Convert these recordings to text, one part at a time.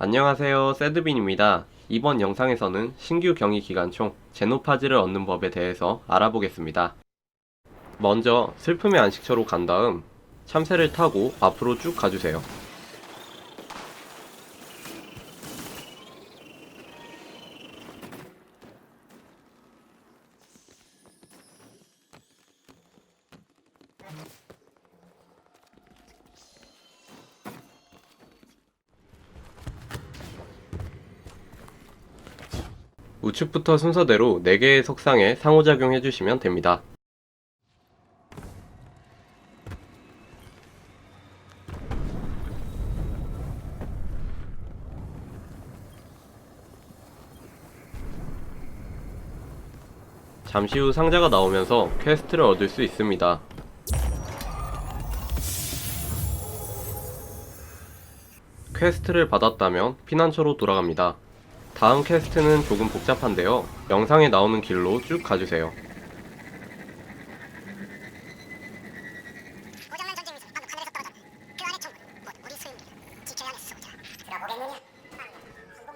안녕하세요 새드빈입니다. 이번 영상에서는 신규 경위 기관총 제노파즈를 얻는 법에 대해서 알아보겠습니다. 먼저 슬픔의 안식처로 간 다음 참새를 타고 앞으로 쭉 가주세요. 우측부터 순서대로 4개의 석상에 상호작용 해 주시면 됩니다. 잠시 후 상자가 나오면서 퀘스트를 얻을 수 있습니다. 퀘스트를 받았다면 피난처로 돌아갑니다. 다음 퀘스트는 조금 복잡한데요. 영상에 나오는 길로 쭉 가주세요.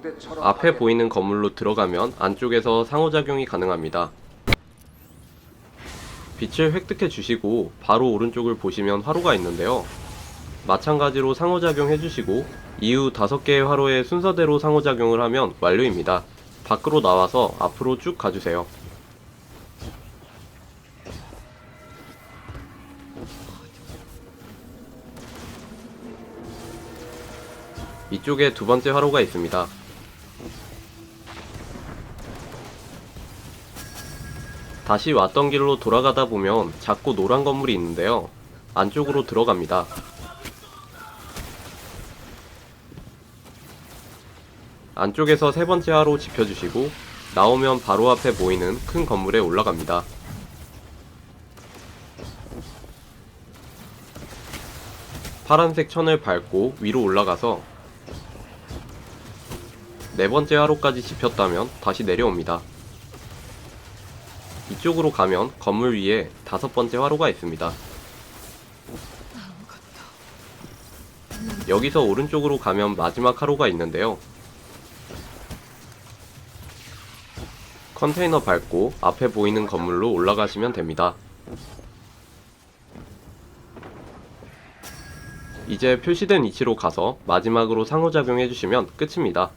그 들어보겠느냐 앞에 보이는 건물로 들어가면 안쪽에서 상호작용이 가능합니다. 빛을 획득해 주시고 바로 오른쪽을 보시면 화로가 있는데요. 마찬가지로 상호작용 해주시고 이후 5개의 화로의 순서대로 상호작용을 하면 완료입니다. 밖으로 나와서 앞으로 쭉 가주세요. 이쪽에 두 번째 화로가 있습니다. 다시 왔던 길로 돌아가다 보면 작고 노란 건물이 있는데요. 안쪽으로 들어갑니다. 안쪽에서 세 번째 하로 짚어주시고 나오면 바로 앞에 보이는 큰 건물에 올라갑니다. 파란색 천을 밟고 위로 올라가서 네 번째 하로까지 짚혔다면 다시 내려옵니다. 이쪽으로 가면 건물 위에 다섯 번째 화로가 있습니다. 여기서 오른쪽으로 가면 마지막 하로가 있는데요. 컨테이너 밟고 앞에 보이는 건물로 올라가시면 됩니다. 이제 표시된 위치로 가서 마지막으로 상호작용 해주시면 끝입니다.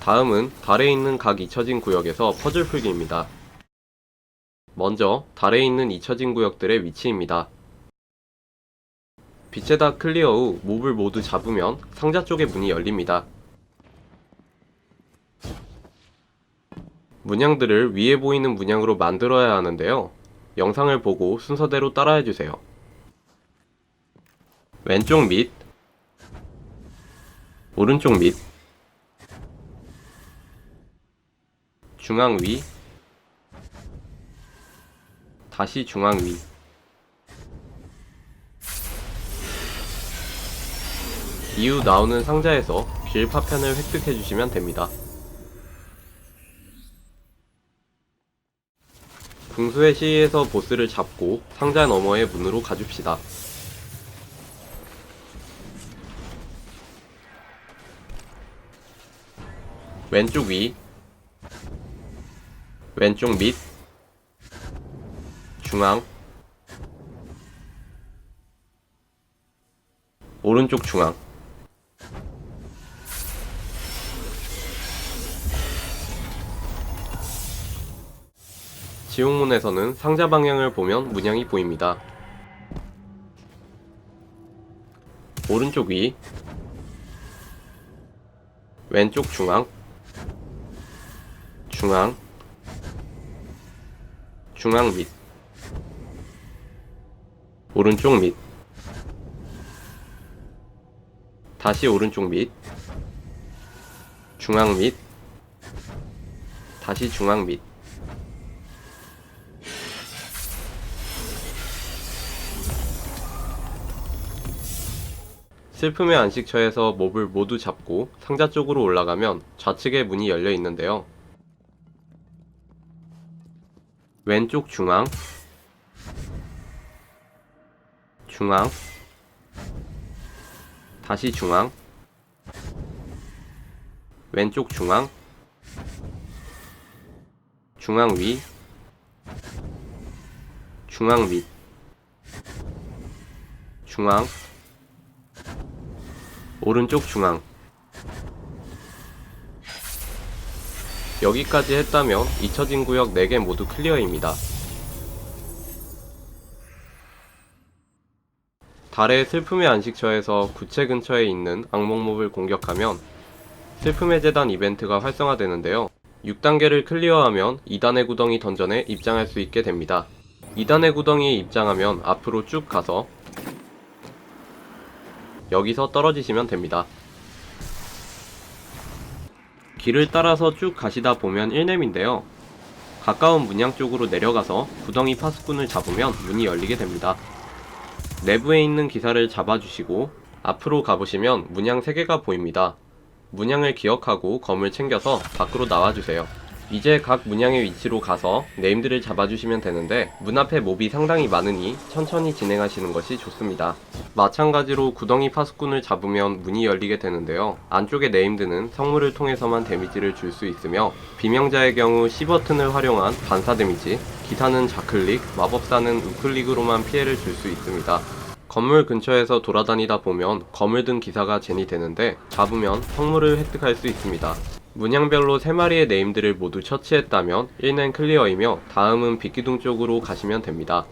다음은 달에 있는 각 잊혀진 구역에서 퍼즐 풀기입니다. 먼저 달에 있는 잊혀진 구역들의 위치입니다. 빛에다 클리어 후 몹을 모두 잡으면 상자 쪽의 문이 열립니다. 문양들을 위에 보이는 문양으로 만들어야 하는데요. 영상을 보고 순서대로 따라해주세요. 왼쪽 밑, 오른쪽 밑, 중앙 위, 다시 중앙 위. 이후 나오는 상자에서 길 파편을 획득해 주시면 됩니다. 궁수의 시위에서 보스를 잡고 상자 너머의 문으로 가줍시다. 왼쪽 위, 왼쪽 밑, 중앙, 오른쪽 중앙. 지옥문에서는 상자 방향을 보면 문양이 보입니다. 오른쪽 위, 왼쪽 중앙, 중앙, 중앙 밑, 오른쪽 밑, 다시 오른쪽 밑, 중앙 밑, 다시 중앙 밑. 슬픔의 안식처에서 몹을 모두 잡고 상자 쪽으로 올라가면 좌측에 문이 열려 있는데요. 왼쪽 중앙 중앙. 다시 중앙. 왼쪽 중앙. 중앙 위. 중앙 밑. 중앙. 오른쪽 중앙. 여기까지 했다면 잊혀진 구역 4개 모두 클리어입니다. 달의 슬픔의 안식처에서 구체 근처에 있는 악몽몹을 공격하면 슬픔의 재단 이벤트가 활성화되는데요. 6단계를 클리어하면 2단의 구덩이 던전에 입장할 수 있게 됩니다. 2단의 구덩이에 입장하면 앞으로 쭉 가서 여기서 떨어지시면 됩니다. 길을 따라서 쭉 가시다 보면 1렘인데요. 가까운 문양 쪽으로 내려가서 구덩이 파수꾼을 잡으면 문이 열리게 됩니다. 내부에 있는 기사를 잡아주시고 앞으로 가보시면 문양 3개가 보입니다. 문양을 기억하고 검을 챙겨서 밖으로 나와주세요. 이제 각 문양의 위치로 가서 네임들을 잡아주시면 되는데 문 앞에 몹이 상당히 많으니 천천히 진행하시는 것이 좋습니다. 마찬가지로 구덩이 파수꾼을 잡으면 문이 열리게 되는데요. 안쪽의 네임드는 성물을 통해서만 데미지를 줄 수 있으며 비명자의 경우 C버튼을 활용한 반사 데미지, 기사는 좌클릭, 마법사는 우클릭으로만 피해를 줄 수 있습니다. 건물 근처에서 돌아다니다 보면 검을 든 기사가 젠이 되는데 잡으면 성물을 획득할 수 있습니다. 문양별로 3마리의 네임들을 모두 처치했다면 1는 클리어이며 다음은 빛기둥 쪽으로 가시면 됩니다.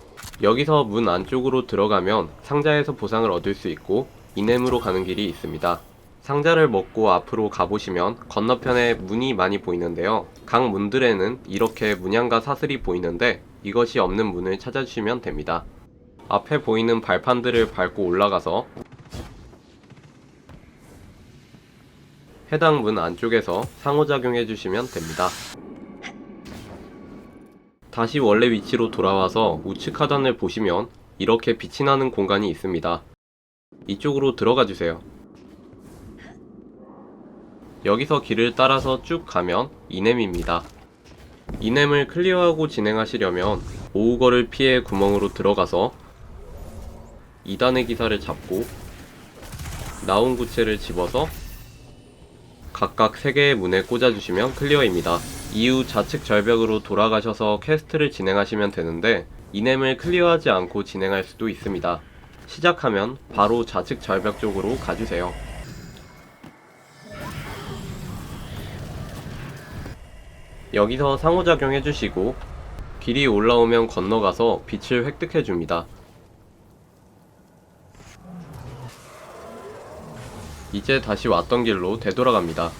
여기서 문 안쪽으로 들어가면 상자에서 보상을 얻을 수 있고 이넴으로 가는 길이 있습니다. 상자를 먹고 앞으로 가보시면 건너편에 문이 많이 보이는데요. 각 문들에는 이렇게 문양과 사슬이 보이는데 이것이 없는 문을 찾아주시면 됩니다. 앞에 보이는 발판들을 밟고 올라가서 해당 문 안쪽에서 상호작용해 주시면 됩니다. 다시 원래 위치로 돌아와서 우측 하단을 보시면 이렇게 빛이 나는 공간이 있습니다. 이쪽으로 들어가 주세요. 여기서 길을 따라서 쭉 가면 이넴입니다. 이넴을 클리어하고 진행하시려면 오우거를 피해 구멍으로 들어가서 2단의 기사를 잡고 나온 구체를 집어서 각각 3개의 문에 꽂아주시면 클리어입니다. 이후 좌측 절벽으로 돌아가셔서 퀘스트를 진행하시면 되는데 이넴을 클리어하지 않고 진행할 수도 있습니다. 시작하면 바로 좌측 절벽 쪽으로 가주세요. 여기서 상호작용 해주시고 길이 올라오면 건너가서 빛을 획득해줍니다. 이제 다시 왔던 길로 되돌아갑니다.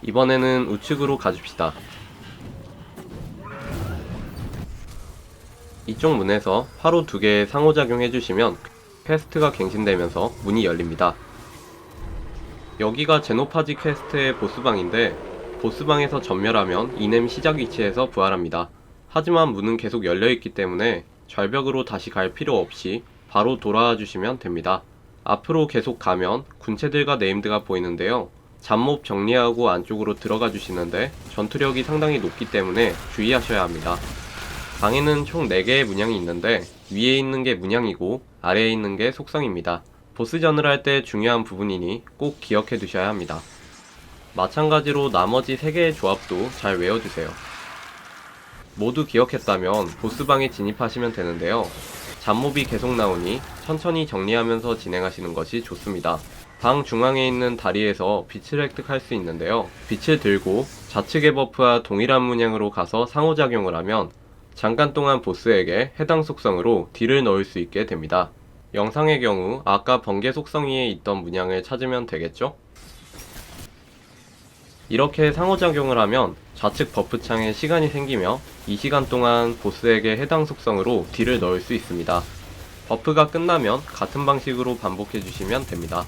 이번에는 우측으로 가줍시다. 이쪽 문에서 화로 두 개의 상호작용 해주시면 퀘스트가 갱신되면서 문이 열립니다. 여기가 제노파지 퀘스트의 보스방인데 보스방에서 전멸하면 이넴 시작 위치에서 부활합니다. 하지만 문은 계속 열려있기 때문에 절벽으로 다시 갈 필요 없이 바로 돌아와 주시면 됩니다. 앞으로 계속 가면 군체들과 네임드가 보이는데요. 잡몹 정리하고 안쪽으로 들어가 주시는데 전투력이 상당히 높기 때문에 주의하셔야 합니다. 방에는 총 4개의 문양이 있는데 위에 있는 게 문양이고 아래에 있는 게 속성입니다. 보스전을 할 때 중요한 부분이니 꼭 기억해 두셔야 합니다. 마찬가지로 나머지 3개의 조합도 잘 외워주세요. 모두 기억했다면 보스방에 진입하시면 되는데요. 잡몹이 계속 나오니 천천히 정리하면서 진행하시는 것이 좋습니다. 방 중앙에 있는 다리에서 빛을 획득할 수 있는데요. 빛을 들고 좌측의 버프와 동일한 문양으로 가서 상호작용을 하면 잠깐 동안 보스에게 해당 속성으로 딜을 넣을 수 있게 됩니다. 영상의 경우 아까 번개 속성 위에 있던 문양을 찾으면 되겠죠? 이렇게 상호작용을 하면 좌측 버프창에 시간이 생기며 이 시간 동안 보스에게 해당 속성으로 딜을 넣을 수 있습니다. 버프가 끝나면 같은 방식으로 반복해 주시면 됩니다.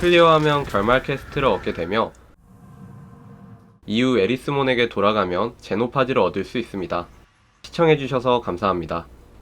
클리어하면 결말 퀘스트를 얻게 되며 이후 에리스몬에게 돌아가면 제노파지를 얻을 수 있습니다. 시청해주셔서 감사합니다.